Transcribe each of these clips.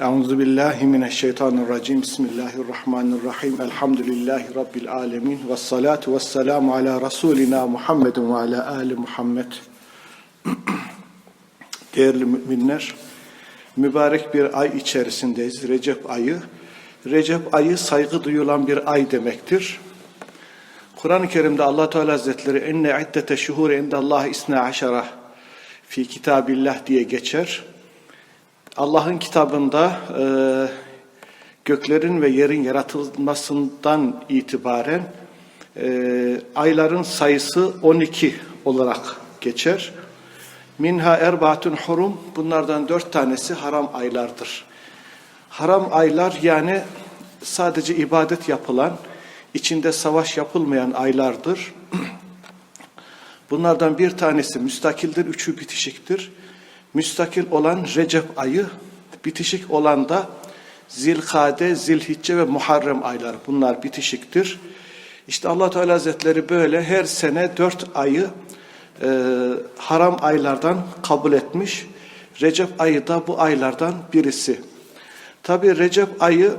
Euzu billahi mineşşeytanirracim. Bismillahirrahmanirrahim. Elhamdülillahi rabbil alamin. Ves salatu vesselamu ala rasulina Muhammedin ve ala ali Muhammed. Değerli müminler, mübarek bir ay içerisindeyiz. Recep ayı. Recep ayı saygı duyulan bir ay demektir. Kur'an-ı Kerim'de Allah Teala Hazretleri enne iddete şuhur indallahi isna aşara fi kitabillah diye geçer. Allah'ın kitabında e, göklerin ve yerin yaratılmasından itibaren e, ayların sayısı 12 olarak geçer. Minha erbatun hurum bunlardan dört tanesi haram aylardır. Haram aylar yani sadece ibadet yapılan, içinde savaş yapılmayan aylardır. Bunlardan bir tanesi müstakildir, üçü bitişiktir. Müstakil olan Recep ayı, bitişik olan da Zilkade, Zilhicce ve Muharrem ayları. Bunlar bitişiktir. İşte allah Teala Hazretleri böyle her sene dört ayı e, haram aylardan kabul etmiş. Recep ayı da bu aylardan birisi. Tabi Recep ayı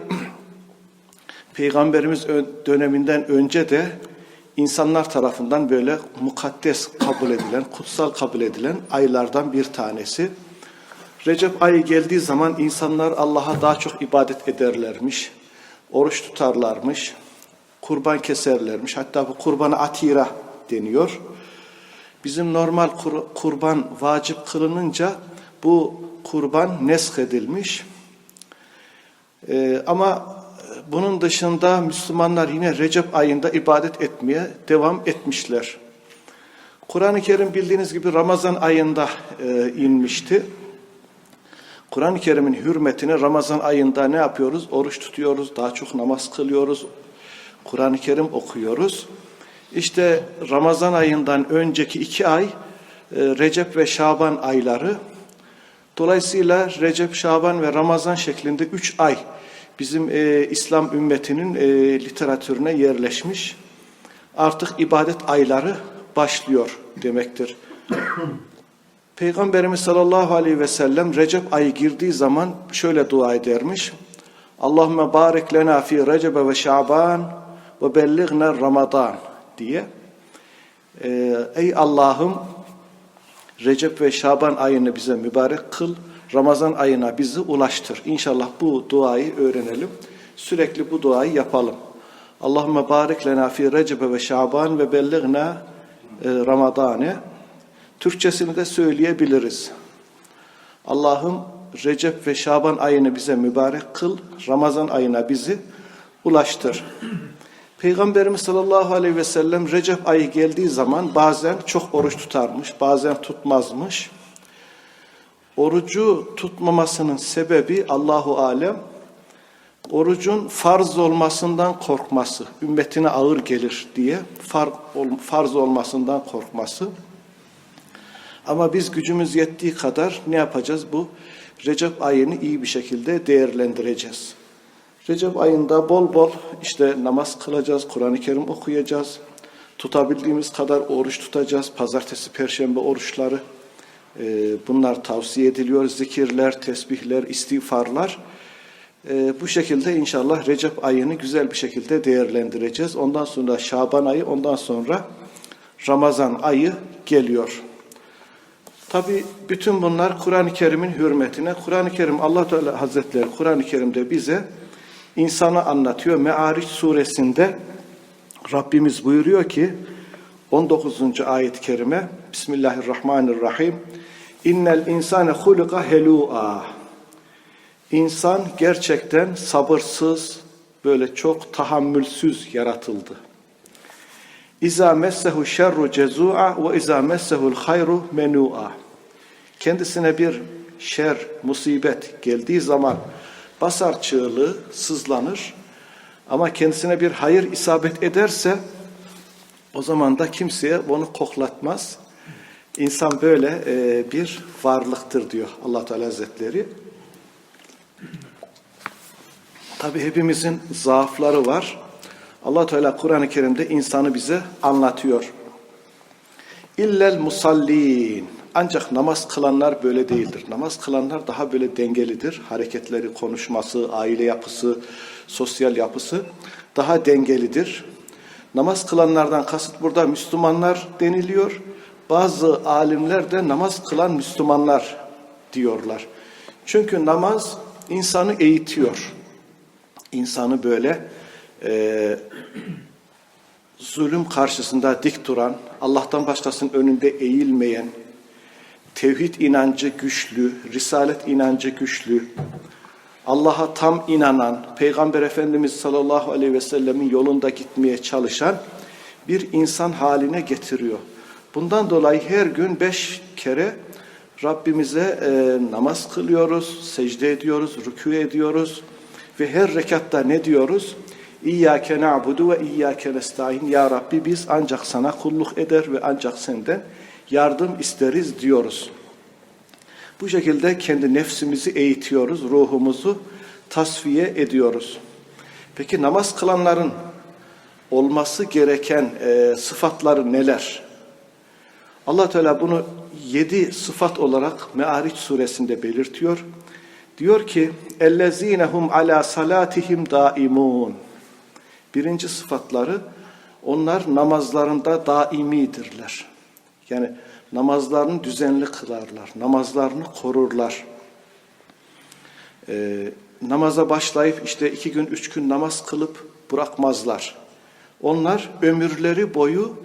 Peygamberimiz döneminden önce de insanlar tarafından böyle mukaddes kabul edilen, kutsal kabul edilen aylardan bir tanesi. Recep ayı geldiği zaman insanlar Allah'a daha çok ibadet ederlermiş, oruç tutarlarmış, kurban keserlermiş. Hatta bu kurbana atira deniyor. Bizim normal kur, kurban vacip kılınınca bu kurban nesk edilmiş. Ee, ama bunun dışında Müslümanlar yine Recep ayında ibadet etmeye devam etmişler. Kur'an-ı Kerim bildiğiniz gibi Ramazan ayında e, inmişti. Kur'an-ı Kerim'in hürmetine Ramazan ayında ne yapıyoruz? Oruç tutuyoruz, daha çok namaz kılıyoruz, Kur'an-ı Kerim okuyoruz. İşte Ramazan ayından önceki iki ay e, Recep ve Şaban ayları. Dolayısıyla Recep, Şaban ve Ramazan şeklinde üç ay bizim e, İslam ümmetinin e, literatürüne yerleşmiş. Artık ibadet ayları başlıyor demektir. Peygamberimiz sallallahu aleyhi ve sellem Recep ayı girdiği zaman şöyle dua edermiş. Allahümme barik lena fi Recebe ve Şaban ve belligne Ramazan diye. Ee, ey Allah'ım Recep ve Şaban ayını bize mübarek kıl. Ramazan ayına bizi ulaştır. İnşallah bu duayı öğrenelim. Sürekli bu duayı yapalım. Allahümme barik lena fi Recebe ve Şaban ve belligne e, Ramazane. Türkçesini de söyleyebiliriz. Allah'ım Recep ve Şaban ayını bize mübarek kıl, Ramazan ayına bizi ulaştır. Peygamberimiz sallallahu aleyhi ve sellem Recep ayı geldiği zaman bazen çok oruç tutarmış, bazen tutmazmış. Orucu tutmamasının sebebi Allahu alem orucun farz olmasından korkması, ümmetine ağır gelir diye farz olmasından korkması. Ama biz gücümüz yettiği kadar ne yapacağız? Bu Recep ayını iyi bir şekilde değerlendireceğiz. Recep ayında bol bol işte namaz kılacağız, Kur'an-ı Kerim okuyacağız. Tutabildiğimiz kadar oruç tutacağız. Pazartesi, perşembe oruçları bunlar tavsiye ediliyor. Zikirler, tesbihler, istiğfarlar. E, bu şekilde inşallah Recep ayını güzel bir şekilde değerlendireceğiz. Ondan sonra Şaban ayı, ondan sonra Ramazan ayı geliyor. Tabi bütün bunlar Kur'an-ı Kerim'in hürmetine. Kur'an-ı Kerim Allah Teala Hazretleri Kur'an-ı Kerim'de bize insanı anlatıyor. Me'ariç suresinde Rabbimiz buyuruyor ki 19. ayet-i kerime Bismillahirrahmanirrahim İnnel insane huluka helu'a İnsan gerçekten sabırsız, böyle çok tahammülsüz yaratıldı. İza messehu şerru cezu'a ve iza messehu'l hayru menu'a. Kendisine bir şer, musibet geldiği zaman basar çığlığı, sızlanır. Ama kendisine bir hayır isabet ederse o zaman da kimseye onu koklatmaz. İnsan böyle e, bir varlıktır diyor allah Teala Hazretleri. Tabi hepimizin zaafları var. allah Teala Kur'an-ı Kerim'de insanı bize anlatıyor. İllel musallin. Ancak namaz kılanlar böyle değildir. Namaz kılanlar daha böyle dengelidir. Hareketleri, konuşması, aile yapısı, sosyal yapısı daha dengelidir. Namaz kılanlardan kasıt burada Müslümanlar deniliyor. Bazı alimler de namaz kılan Müslümanlar diyorlar. Çünkü namaz insanı eğitiyor. İnsanı böyle e, zulüm karşısında dik duran, Allah'tan başkasının önünde eğilmeyen, tevhid inancı güçlü, risalet inancı güçlü, Allah'a tam inanan, Peygamber Efendimiz sallallahu aleyhi ve sellemin yolunda gitmeye çalışan bir insan haline getiriyor. Bundan dolayı her gün beş kere Rabbimize e, namaz kılıyoruz, secde ediyoruz, rükû ediyoruz ve her rekatta ne diyoruz? İyyâke na'budu ve iyyâke nestaîn. Ya Rabbi biz ancak sana kulluk eder ve ancak senden yardım isteriz diyoruz. Bu şekilde kendi nefsimizi eğitiyoruz, ruhumuzu tasfiye ediyoruz. Peki namaz kılanların olması gereken e, sıfatları neler? Allah Teala bunu yedi sıfat olarak Me'ariç suresinde belirtiyor. Diyor ki: "Ellezinehum ala salatihim daimun." Birinci sıfatları onlar namazlarında daimidirler. Yani namazlarını düzenli kılarlar, namazlarını korurlar. Ee, namaza başlayıp işte iki gün, üç gün namaz kılıp bırakmazlar. Onlar ömürleri boyu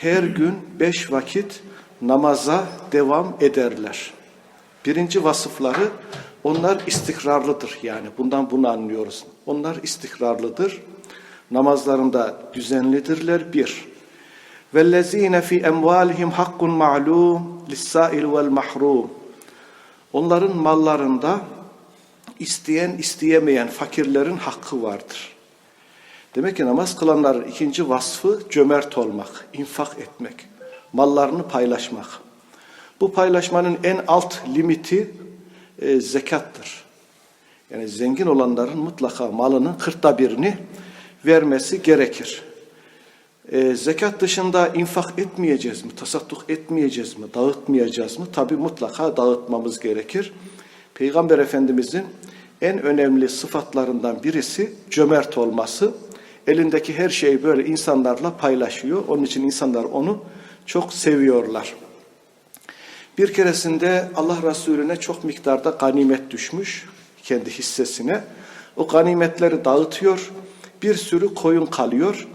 her gün beş vakit namaza devam ederler. Birinci vasıfları onlar istikrarlıdır yani bundan bunu anlıyoruz. Onlar istikrarlıdır. Namazlarında düzenlidirler bir. Vellezine fi emvalihim hakkun ma'lum lis-sa'il vel mahrum. Onların mallarında isteyen isteyemeyen fakirlerin hakkı vardır. Demek ki namaz kılanların ikinci vasfı cömert olmak, infak etmek, mallarını paylaşmak. Bu paylaşmanın en alt limiti e, zekattır. Yani zengin olanların mutlaka malının kırkta birini vermesi gerekir. E, zekat dışında infak etmeyeceğiz mi, tasadduk etmeyeceğiz mi, dağıtmayacağız mı? Tabi mutlaka dağıtmamız gerekir. Peygamber Efendimizin en önemli sıfatlarından birisi cömert olması. Elindeki her şeyi böyle insanlarla paylaşıyor. Onun için insanlar onu çok seviyorlar. Bir keresinde Allah Resulüne çok miktarda ganimet düşmüş kendi hissesine. O ganimetleri dağıtıyor. Bir sürü koyun kalıyor.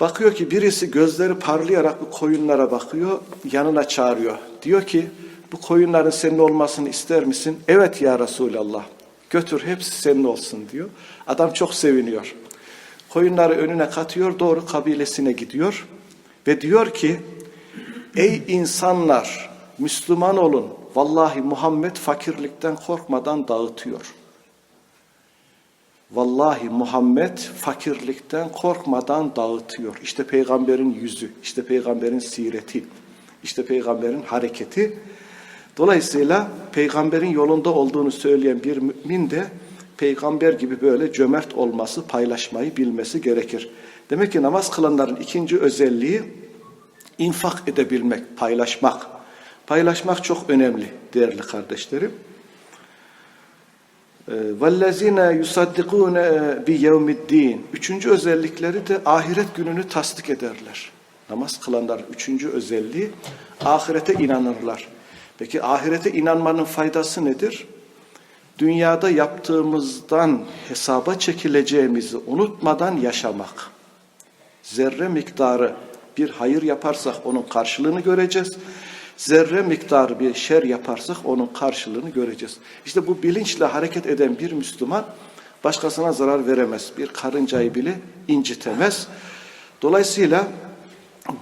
Bakıyor ki birisi gözleri parlayarak bu koyunlara bakıyor, yanına çağırıyor. Diyor ki bu koyunların senin olmasını ister misin? Evet ya Resulallah. Götür hepsi senin olsun diyor. Adam çok seviniyor. Koyunları önüne katıyor, doğru kabilesine gidiyor. Ve diyor ki, ey insanlar Müslüman olun. Vallahi Muhammed fakirlikten korkmadan dağıtıyor. Vallahi Muhammed fakirlikten korkmadan dağıtıyor. İşte peygamberin yüzü, işte peygamberin sireti, işte peygamberin hareketi. Dolayısıyla peygamberin yolunda olduğunu söyleyen bir mümin de peygamber gibi böyle cömert olması, paylaşmayı bilmesi gerekir. Demek ki namaz kılanların ikinci özelliği infak edebilmek, paylaşmak. Paylaşmak çok önemli değerli kardeşlerim. وَالَّذ۪ينَ يُصَدِّقُونَ بِيَوْمِ الدِّينِ Üçüncü özellikleri de ahiret gününü tasdik ederler. Namaz kılanlar üçüncü özelliği ahirete inanırlar. Peki ahirete inanmanın faydası nedir? Dünyada yaptığımızdan hesaba çekileceğimizi unutmadan yaşamak. Zerre miktarı bir hayır yaparsak onun karşılığını göreceğiz zerre miktarı bir şer yaparsak onun karşılığını göreceğiz. İşte bu bilinçle hareket eden bir Müslüman başkasına zarar veremez. Bir karıncayı bile incitemez. Dolayısıyla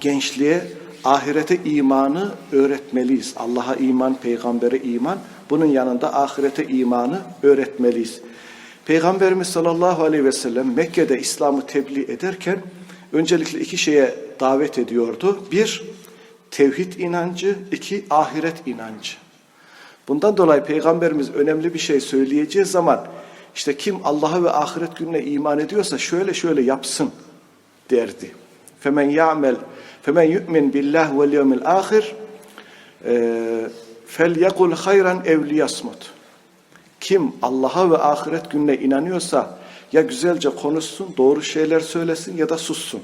gençliğe ahirete imanı öğretmeliyiz. Allah'a iman, peygambere iman. Bunun yanında ahirete imanı öğretmeliyiz. Peygamberimiz sallallahu aleyhi ve sellem Mekke'de İslam'ı tebliğ ederken öncelikle iki şeye davet ediyordu. Bir, tevhid inancı, iki ahiret inancı. Bundan dolayı Peygamberimiz önemli bir şey söyleyeceği zaman işte kim Allah'a ve ahiret gününe iman ediyorsa şöyle şöyle yapsın derdi. Femen ya'mel femen yu'min billah vel yevmil ahir fel yekul hayran ev liyasmut. Kim Allah'a ve ahiret gününe inanıyorsa ya güzelce konuşsun, doğru şeyler söylesin ya da sussun.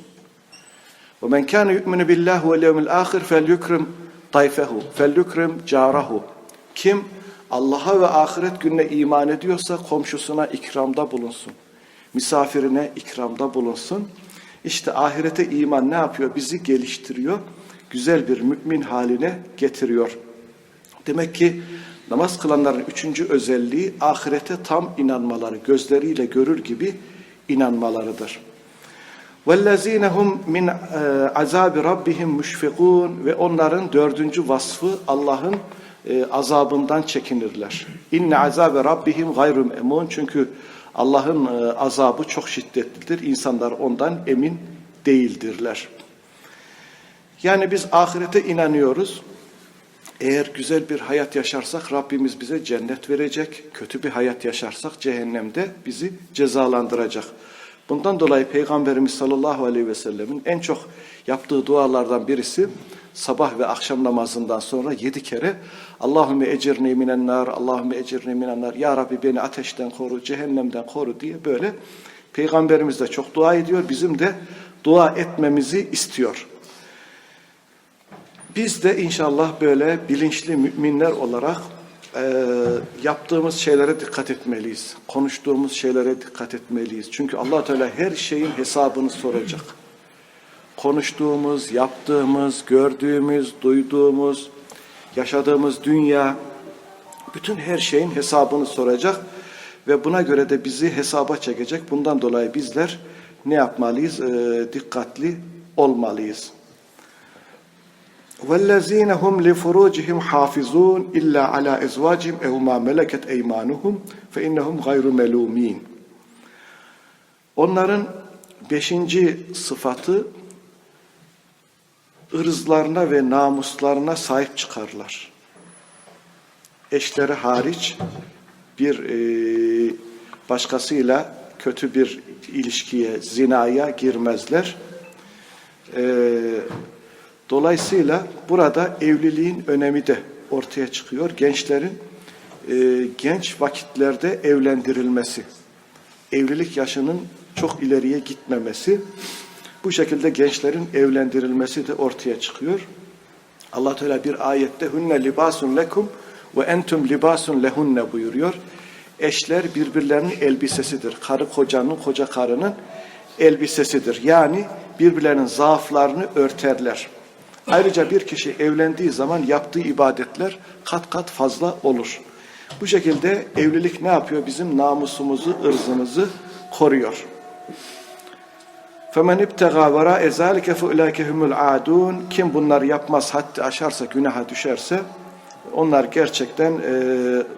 Kana yu'minu billahi vel yevmil ahir felyukrim dayfehu, felyukrim carahu. Kim Allah'a ve ahiret gününe iman ediyorsa komşusuna ikramda bulunsun. Misafirine ikramda bulunsun. İşte ahirete iman ne yapıyor? Bizi geliştiriyor. Güzel bir mümin haline getiriyor. Demek ki namaz kılanların üçüncü özelliği ahirete tam inanmaları, gözleriyle görür gibi inanmalarıdır. وَالَّذ۪ينَ هُمْ مِنْ عَذَابِ رَبِّهِمْ مُشْفِقُونَ Ve onların dördüncü vasfı Allah'ın e, azabından çekinirler. İnne azabe rabbihim gayrum emun. Çünkü Allah'ın e, azabı çok şiddetlidir. İnsanlar ondan emin değildirler. Yani biz ahirete inanıyoruz. Eğer güzel bir hayat yaşarsak Rabbimiz bize cennet verecek. Kötü bir hayat yaşarsak cehennemde bizi cezalandıracak. Bundan dolayı Peygamberimiz sallallahu aleyhi ve sellemin en çok yaptığı dualardan birisi sabah ve akşam namazından sonra yedi kere Allahümme ecirni minen nar, Allahümme ecirni minen nar, Ya Rabbi beni ateşten koru, cehennemden koru diye böyle Peygamberimiz de çok dua ediyor. Bizim de dua etmemizi istiyor. Biz de inşallah böyle bilinçli müminler olarak e, yaptığımız şeylere dikkat etmeliyiz. Konuştuğumuz şeylere dikkat etmeliyiz. Çünkü allah Teala her şeyin hesabını soracak. Konuştuğumuz, yaptığımız, gördüğümüz, duyduğumuz, yaşadığımız dünya, bütün her şeyin hesabını soracak ve buna göre de bizi hesaba çekecek. Bundan dolayı bizler ne yapmalıyız? E, dikkatli olmalıyız. وَالَّذ۪ينَ هُمْ لِفُرُوجِهِمْ حَافِظُونَ اِلَّا عَلَى اِزْوَاجِهِمْ اَوْ مَا مَلَكَتْ اَيْمَانُهُمْ فَاِنَّهُمْ غَيْرُ مَلُوم۪ينَ Onların beşinci sıfatı ırzlarına ve namuslarına sahip çıkarlar. Eşleri hariç bir e, başkasıyla kötü bir ilişkiye, zinaya girmezler. E, dolayısıyla burada evliliğin önemi de ortaya çıkıyor. Gençlerin e, genç vakitlerde evlendirilmesi, evlilik yaşının çok ileriye gitmemesi, bu şekilde gençlerin evlendirilmesi de ortaya çıkıyor. Allah Teala bir ayette hunne libasun lekum ve entum libasun lehunne buyuruyor. Eşler birbirlerinin elbisesidir. Karı kocanın, koca karının elbisesidir. Yani birbirlerinin zaaflarını örterler. Ayrıca bir kişi evlendiği zaman yaptığı ibadetler kat kat fazla olur. Bu şekilde evlilik ne yapıyor? Bizim namusumuzu, ırzımızı koruyor. فَمَنْ اِبْتَغَى وَرَا اَذَٰلِكَ فَاُولَٰئِكَ هُمُ الْعَادُونَ Kim bunları yapmaz, haddi aşarsa, günaha düşerse onlar gerçekten e,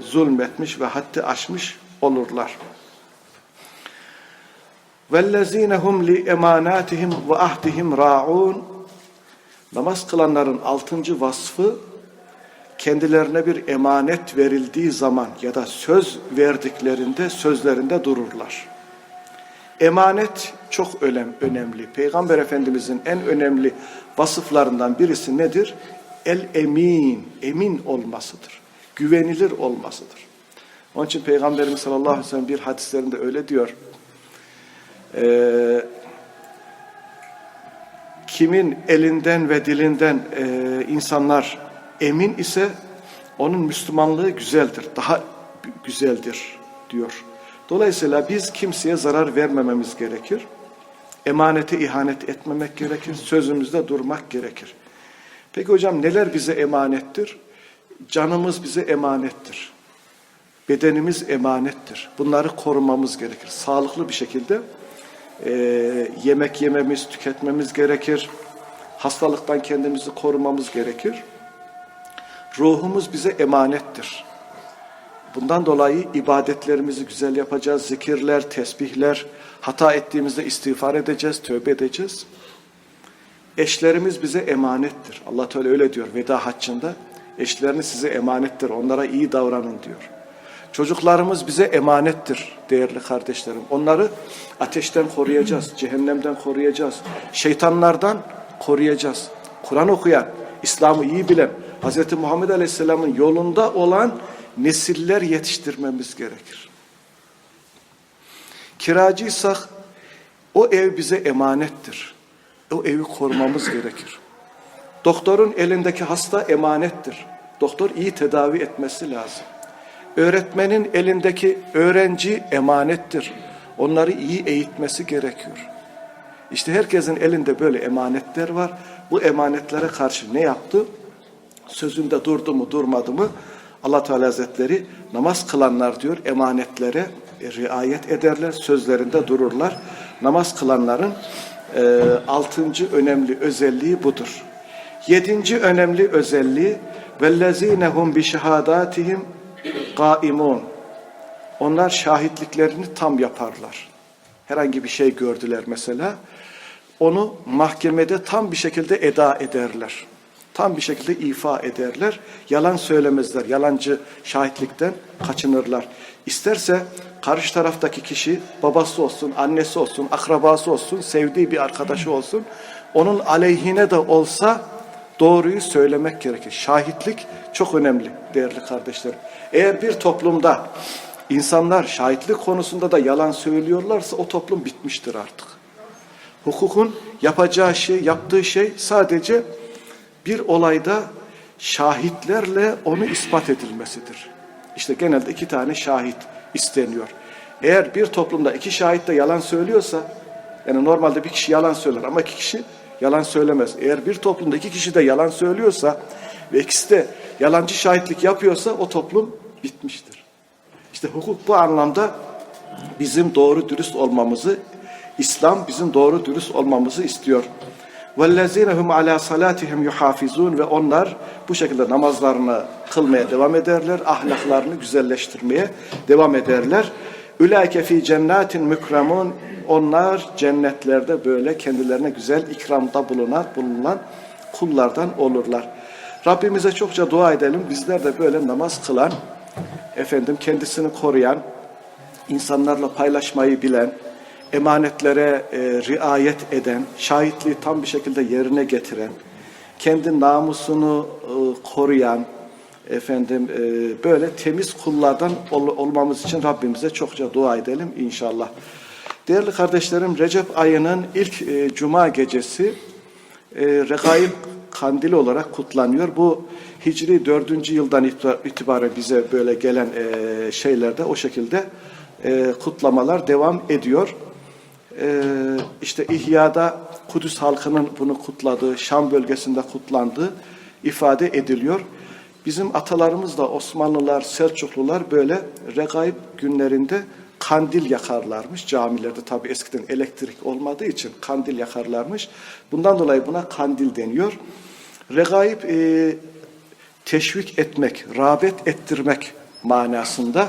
zulmetmiş ve haddi aşmış olurlar. وَالَّذ۪ينَ هُمْ لِاَمَانَاتِهِمْ وَاَهْدِهِمْ رَاعُونَ Namaz kılanların altıncı vasfı kendilerine bir emanet verildiği zaman ya da söz verdiklerinde sözlerinde dururlar. Emanet çok önemli. Peygamber Efendimizin en önemli vasıflarından birisi nedir? El emin, emin olmasıdır. Güvenilir olmasıdır. Onun için Peygamberimiz sallallahu aleyhi ve sellem bir hadislerinde öyle diyor. Ee, kimin elinden ve dilinden e, insanlar emin ise onun Müslümanlığı güzeldir, daha güzeldir diyor. Dolayısıyla biz kimseye zarar vermememiz gerekir. Emanete ihanet etmemek gerekir. Sözümüzde durmak gerekir. Peki hocam neler bize emanettir? Canımız bize emanettir. Bedenimiz emanettir. Bunları korumamız gerekir. Sağlıklı bir şekilde e, yemek yememiz, tüketmemiz gerekir. Hastalıktan kendimizi korumamız gerekir. Ruhumuz bize emanettir. Bundan dolayı ibadetlerimizi güzel yapacağız. Zikirler, tesbihler, hata ettiğimizde istiğfar edeceğiz, tövbe edeceğiz. Eşlerimiz bize emanettir. Allah Teala öyle diyor veda haccında. Eşleriniz size emanettir. Onlara iyi davranın diyor. Çocuklarımız bize emanettir değerli kardeşlerim. Onları ateşten koruyacağız, cehennemden koruyacağız, şeytanlardan koruyacağız. Kur'an okuyan, İslam'ı iyi bilen, Hz. Muhammed Aleyhisselam'ın yolunda olan nesiller yetiştirmemiz gerekir. Kiracıysak o ev bize emanettir. O evi korumamız gerekir. Doktorun elindeki hasta emanettir. Doktor iyi tedavi etmesi lazım. Öğretmenin elindeki öğrenci emanettir. Onları iyi eğitmesi gerekiyor. İşte herkesin elinde böyle emanetler var. Bu emanetlere karşı ne yaptı? Sözünde durdu mu durmadı mı? Allah Teala Hazretleri namaz kılanlar diyor emanetlere e, riayet ederler, sözlerinde dururlar. Namaz kılanların e, altıncı önemli özelliği budur. Yedinci önemli özelliği vellezinehum bi gaimun. Onlar şahitliklerini tam yaparlar. Herhangi bir şey gördüler mesela. Onu mahkemede tam bir şekilde eda ederler. Tam bir şekilde ifa ederler. Yalan söylemezler. Yalancı şahitlikten kaçınırlar. İsterse karşı taraftaki kişi babası olsun, annesi olsun, akrabası olsun, sevdiği bir arkadaşı olsun. Onun aleyhine de olsa doğruyu söylemek gerekir. Şahitlik çok önemli değerli kardeşlerim. Eğer bir toplumda insanlar şahitlik konusunda da yalan söylüyorlarsa o toplum bitmiştir artık. Hukukun yapacağı şey, yaptığı şey sadece bir olayda şahitlerle onu ispat edilmesidir. İşte genelde iki tane şahit isteniyor. Eğer bir toplumda iki şahit de yalan söylüyorsa, yani normalde bir kişi yalan söyler ama iki kişi yalan söylemez. Eğer bir toplumda iki kişi de yalan söylüyorsa ve ikisi de yalancı şahitlik yapıyorsa o toplum bitmiştir. İşte hukuk bu anlamda bizim doğru dürüst olmamızı, İslam bizim doğru dürüst olmamızı istiyor. وَالَّذ۪ينَ هُمْ عَلَى صَلَاتِهِمْ يُحَافِظُونَ Ve onlar bu şekilde namazlarını kılmaya devam ederler, ahlaklarını güzelleştirmeye devam ederler. Ülaike fi cennetin mükremun onlar cennetlerde böyle kendilerine güzel ikramda bulunan, bulunan kullardan olurlar. Rabbimize çokça dua edelim. Bizler de böyle namaz kılan, efendim kendisini koruyan, insanlarla paylaşmayı bilen, emanetlere e, riayet eden, şahitliği tam bir şekilde yerine getiren, kendi namusunu e, koruyan, efendim e, böyle temiz kullardan ol, olmamız için Rabbimize çokça dua edelim inşallah. Değerli kardeşlerim Recep ayının ilk e, cuma gecesi e, Regaib kandili olarak kutlanıyor. Bu Hicri 4. yıldan itibaren bize böyle gelen e, şeylerde o şekilde e, kutlamalar devam ediyor. E, işte İhya'da Kudüs halkının bunu kutladığı, Şam bölgesinde kutlandığı ifade ediliyor. Bizim atalarımız da Osmanlılar, Selçuklular böyle regaib günlerinde kandil yakarlarmış. Camilerde tabi eskiden elektrik olmadığı için kandil yakarlarmış. Bundan dolayı buna kandil deniyor. Regaib e, teşvik etmek, rağbet ettirmek manasında.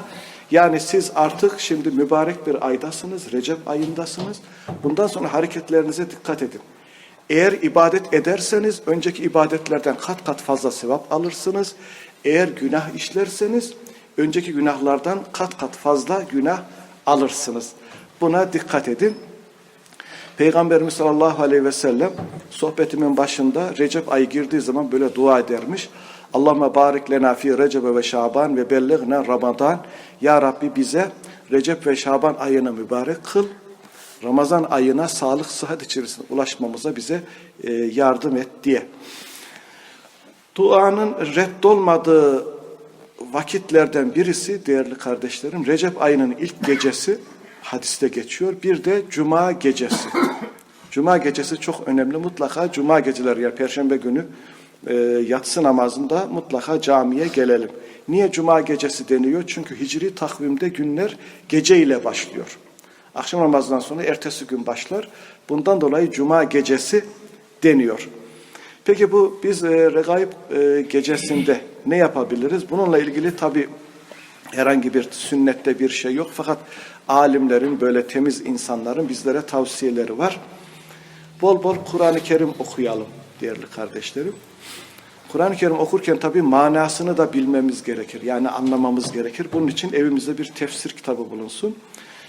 Yani siz artık şimdi mübarek bir aydasınız, Recep ayındasınız. Bundan sonra hareketlerinize dikkat edin. Eğer ibadet ederseniz önceki ibadetlerden kat kat fazla sevap alırsınız. Eğer günah işlerseniz önceki günahlardan kat kat fazla günah alırsınız. Buna dikkat edin. Peygamberimiz sallallahu aleyhi ve sellem sohbetimin başında Recep ayı girdiği zaman böyle dua edermiş. Allahümme barik lena fi Recep ve Şaban ve bellighna Ramazan. Ya Rabbi bize Recep ve Şaban ayını mübarek kıl. Ramazan ayına sağlık sıhhat içerisinde ulaşmamıza bize e, yardım et diye. Duanın reddolmadığı vakitlerden birisi değerli kardeşlerim Recep ayının ilk gecesi hadiste geçiyor. Bir de cuma gecesi. Cuma gecesi çok önemli. Mutlaka cuma geceleri yani perşembe günü e, yatsı namazında mutlaka camiye gelelim. Niye cuma gecesi deniyor? Çünkü hicri takvimde günler gece ile başlıyor. Akşam namazından sonra ertesi gün başlar. Bundan dolayı cuma gecesi deniyor. Peki bu biz e, regaib e, gecesinde ne yapabiliriz? Bununla ilgili tabi herhangi bir sünnette bir şey yok. Fakat alimlerin böyle temiz insanların bizlere tavsiyeleri var. Bol bol Kur'an-ı Kerim okuyalım değerli kardeşlerim. Kur'an-ı Kerim okurken tabi manasını da bilmemiz gerekir. Yani anlamamız gerekir. Bunun için evimizde bir tefsir kitabı bulunsun.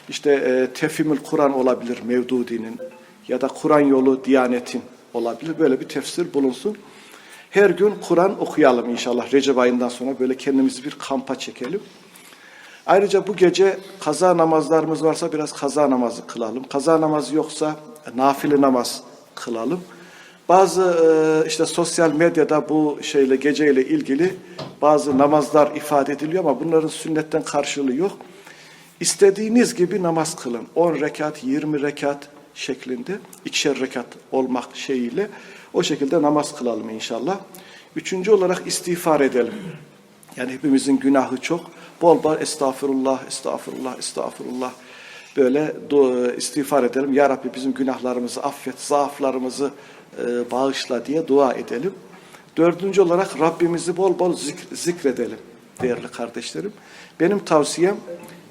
İşte e, Tefhimül Kur'an olabilir Mevdudi'nin ya da Kur'an yolu Diyanet'in olabilir. Böyle bir tefsir bulunsun. Her gün Kur'an okuyalım inşallah. Recep ayından sonra böyle kendimizi bir kampa çekelim. Ayrıca bu gece kaza namazlarımız varsa biraz kaza namazı kılalım. Kaza namazı yoksa nafile namaz kılalım. Bazı e, işte sosyal medyada bu şeyle geceyle ilgili bazı namazlar ifade ediliyor ama bunların sünnetten karşılığı yok. İstediğiniz gibi namaz kılın. 10 rekat, 20 rekat şeklinde ikişer rekat olmak şeyiyle o şekilde namaz kılalım inşallah. Üçüncü olarak istiğfar edelim. Yani hepimizin günahı çok. Bol bol estağfurullah, estağfurullah, estağfurullah. Böyle istiğfar edelim. Ya Rabbi bizim günahlarımızı affet, zaaflarımızı e, bağışla diye dua edelim. Dördüncü olarak Rabbimizi bol bol zik- zikredelim değerli kardeşlerim. Benim tavsiyem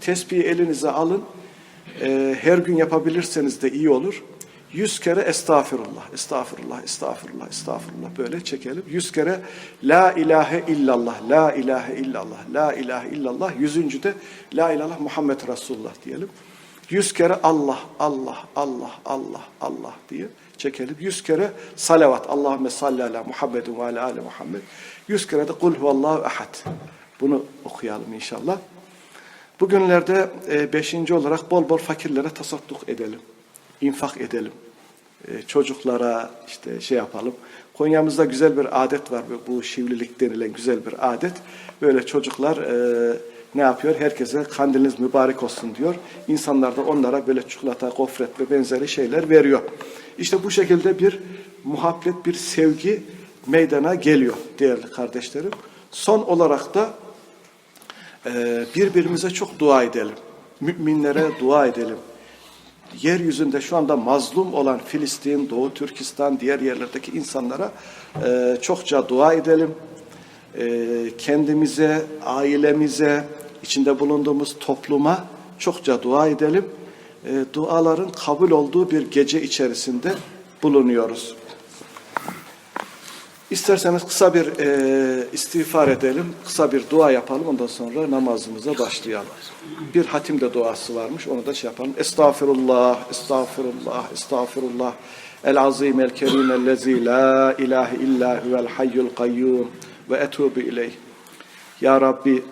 tesbihi elinize alın. E, her gün yapabilirseniz de iyi olur. Yüz kere estağfirullah, estağfirullah, estağfirullah, estağfirullah böyle çekelim. Yüz kere la ilahe illallah, la ilahe illallah, la ilahe illallah. Yüzüncü de la ilahe Muhammed Resulullah diyelim. Yüz kere Allah, Allah, Allah, Allah, Allah diye çekelim. Yüz kere salavat. Allahümme salli ala Muhammedin ve ala ali Muhammed. Yüz kere de kul huvallahu ahad. Bunu okuyalım inşallah. Bugünlerde e, beşinci olarak bol bol fakirlere tasadduk edelim. infak edelim. E, çocuklara işte şey yapalım. Konya'mızda güzel bir adet var. Bu şivlilik denilen güzel bir adet. Böyle çocuklar e, ne yapıyor? Herkese kandiliniz mübarek olsun diyor. İnsanlar da onlara böyle çikolata, gofret ve benzeri şeyler veriyor. İşte bu şekilde bir muhabbet, bir sevgi meydana geliyor değerli kardeşlerim. Son olarak da birbirimize çok dua edelim. Müminlere dua edelim. Yeryüzünde şu anda mazlum olan Filistin, Doğu Türkistan, diğer yerlerdeki insanlara e, çokça dua edelim. E, kendimize, ailemize, içinde bulunduğumuz topluma çokça dua edelim. E, duaların kabul olduğu bir gece içerisinde bulunuyoruz. İsterseniz kısa bir e, istiğfar edelim, kısa bir dua yapalım, ondan sonra namazımıza başlayalım. Bir hatim de duası varmış, onu da şey yapalım. Estağfirullah, estağfirullah, estağfirullah. El azim el kerim ellezi la ilahe illa huvel hayyul kayyum ve etubu ileyh. Ya Rabbi,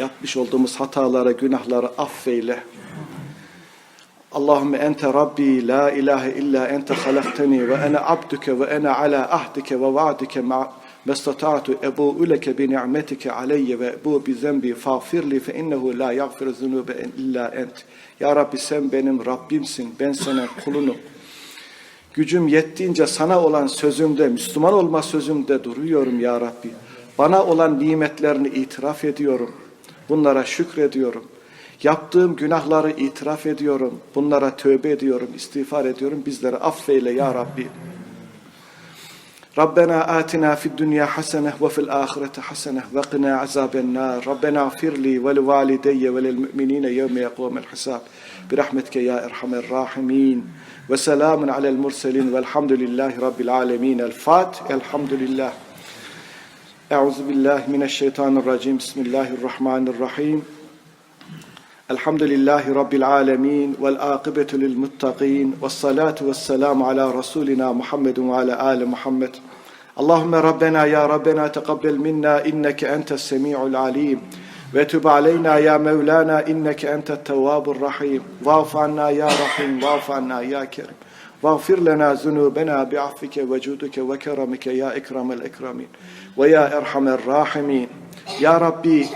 yapmış olduğumuz hatalara, günahları affeyle. Allahümme ente Rabbi la ilahe illa ente halakteni ve ene abduke ve ene ala ahdike ve vaadike mestata'tu ebu'u leke bi ni'metike aleyye ve ebu bi zembi fağfirli fe innehu la yagfiru zunube illa ent. Ya Rabbi sen benim Rabbimsin, ben senin kulunum. Gücüm yettiğince sana olan sözümde, Müslüman olma sözümde duruyorum ya Rabbi. Bana olan nimetlerini itiraf ediyorum. Bunlara şükrediyorum. Yaptığım günahları itiraf ediyorum. Bunlara tövbe ediyorum, istiğfar ediyorum. Bizleri affeyle ya Rabbi. ربنا آتنا في الدنيا حسنة وفي الآخرة حسنة وقنا عذاب النار ربنا اغفر لي ولوالدي وللمؤمنين يوم يقوم الحساب برحمتك يا أرحم الراحمين وسلام على المرسلين والحمد لله رب العالمين الفاتح الحمد لله أعوذ بالله من الشيطان الرجيم بسم الله الرحمن الرحيم الحمد لله رب العالمين والآقبة للمتقين والصلاة والسلام على رسولنا محمد وعلى آل محمد اللهم ربنا يا ربنا تقبل منا إنك أنت السميع العليم وتب علينا يا مولانا إنك أنت التواب الرحيم واعف عنا يا رحيم واعف عنا يا كريم واغفر لنا ذنوبنا بعفوك وجودك وكرمك يا إكرم الإكرمين ويا أرحم الراحمين يا ربي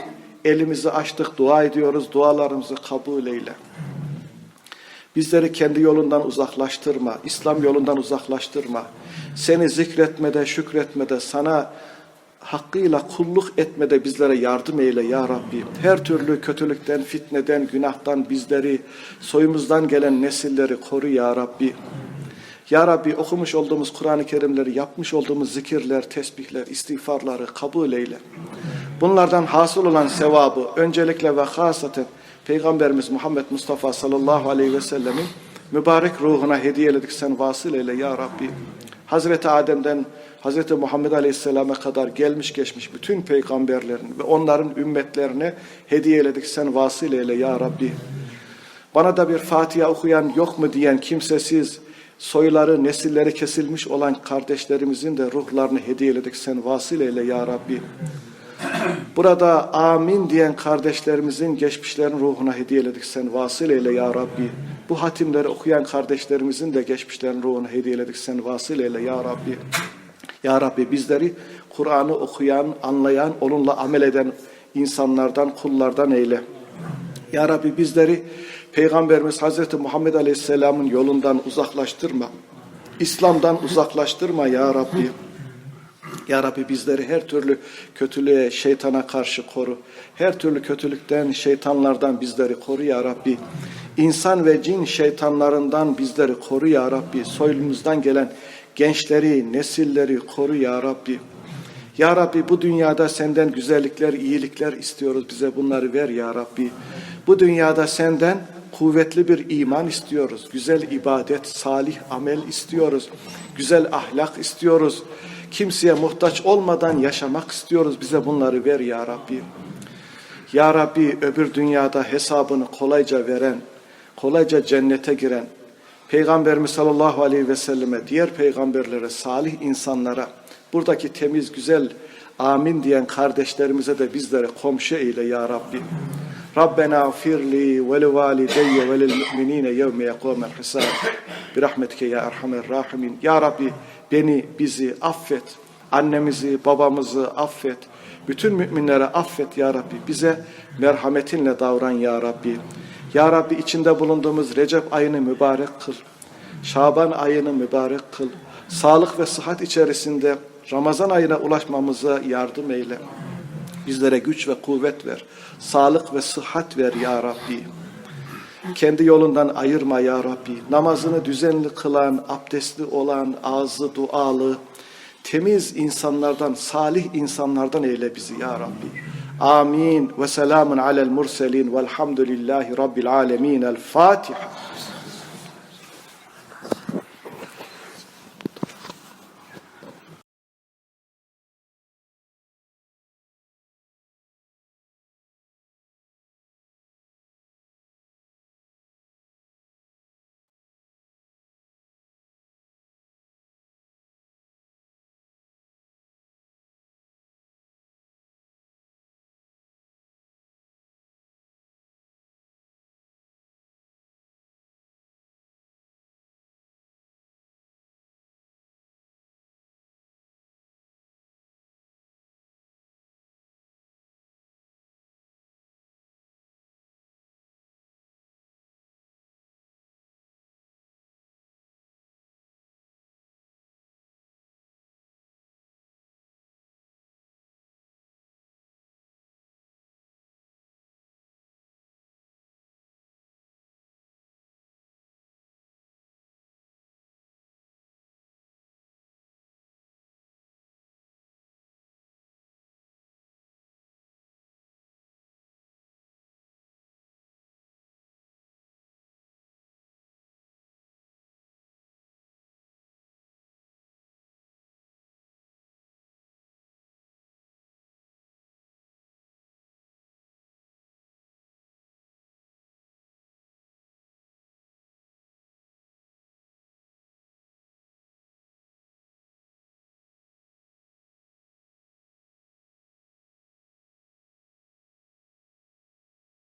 elimizi açtık, dua ediyoruz, dualarımızı kabul eyle. Bizleri kendi yolundan uzaklaştırma, İslam yolundan uzaklaştırma. Seni zikretmede, şükretmede, sana hakkıyla kulluk etmede bizlere yardım eyle ya Rabbi. Her türlü kötülükten, fitneden, günahtan bizleri, soyumuzdan gelen nesilleri koru ya Rabbi. Ya Rabbi okumuş olduğumuz Kur'an-ı Kerimleri, yapmış olduğumuz zikirler, tesbihler, istiğfarları kabul eyle. Bunlardan hasıl olan sevabı öncelikle ve hasaten Peygamberimiz Muhammed Mustafa sallallahu aleyhi ve sellemin mübarek ruhuna hediyeledik sen vasıl eyle ya Rabbi. Hazreti Adem'den Hazreti Muhammed Aleyhisselam'a kadar gelmiş geçmiş bütün peygamberlerin ve onların ümmetlerine hediyeledik sen vasıl eyle ya Rabbi. Bana da bir Fatiha okuyan yok mu diyen kimsesiz soyları, nesilleri kesilmiş olan kardeşlerimizin de ruhlarını hediyeledik sen vasıl eyle ya Rabbi. Burada amin diyen kardeşlerimizin geçmişlerin ruhuna hediyeledik sen vasıl eyle ya Rabbi. Bu hatimleri okuyan kardeşlerimizin de geçmişlerin ruhuna hediyeledik sen vasıl eyle ya Rabbi. Ya Rabbi bizleri Kur'an'ı okuyan, anlayan, onunla amel eden insanlardan, kullardan eyle. Ya Rabbi bizleri Peygamberimiz Hazreti Muhammed Aleyhisselam'ın yolundan uzaklaştırma. İslam'dan uzaklaştırma ya Rabbi. Ya Rabbi bizleri her türlü kötülüğe, şeytana karşı koru. Her türlü kötülükten, şeytanlardan bizleri koru ya Rabbi. İnsan ve cin şeytanlarından bizleri koru ya Rabbi. Soyumuzdan gelen gençleri, nesilleri koru ya Rabbi. Ya Rabbi bu dünyada senden güzellikler, iyilikler istiyoruz. Bize bunları ver ya Rabbi. Bu dünyada senden kuvvetli bir iman istiyoruz. Güzel ibadet, salih amel istiyoruz. Güzel ahlak istiyoruz. Kimseye muhtaç olmadan yaşamak istiyoruz. Bize bunları ver ya Rabbi. Ya Rabbi öbür dünyada hesabını kolayca veren, kolayca cennete giren, Peygamberimiz sallallahu aleyhi ve selleme, diğer peygamberlere, salih insanlara, buradaki temiz, güzel, amin diyen kardeşlerimize de bizlere komşu eyle ya Rabbi. Rabbena firli ve li valideyye ve lil mu'minine yevme yekumel hisab. Bir rahmetike ya erhamer rahimin. Ya Rabbi beni, bizi affet. Annemizi, babamızı affet. Bütün müminlere affet ya Rabbi. Bize merhametinle davran ya Rabbi. Ya Rabbi içinde bulunduğumuz Recep ayını mübarek kıl. Şaban ayını mübarek kıl. Sağlık ve sıhhat içerisinde Ramazan ayına ulaşmamıza yardım eyle. Bizlere güç ve kuvvet ver. Sağlık ve sıhhat ver ya Rabbi. Kendi yolundan ayırma ya Rabbi. Namazını düzenli kılan, abdestli olan, ağzı dualı, temiz insanlardan, salih insanlardan eyle bizi ya Rabbi. Amin ve selamun alel murselin velhamdülillahi rabbil alemin. El Fatiha.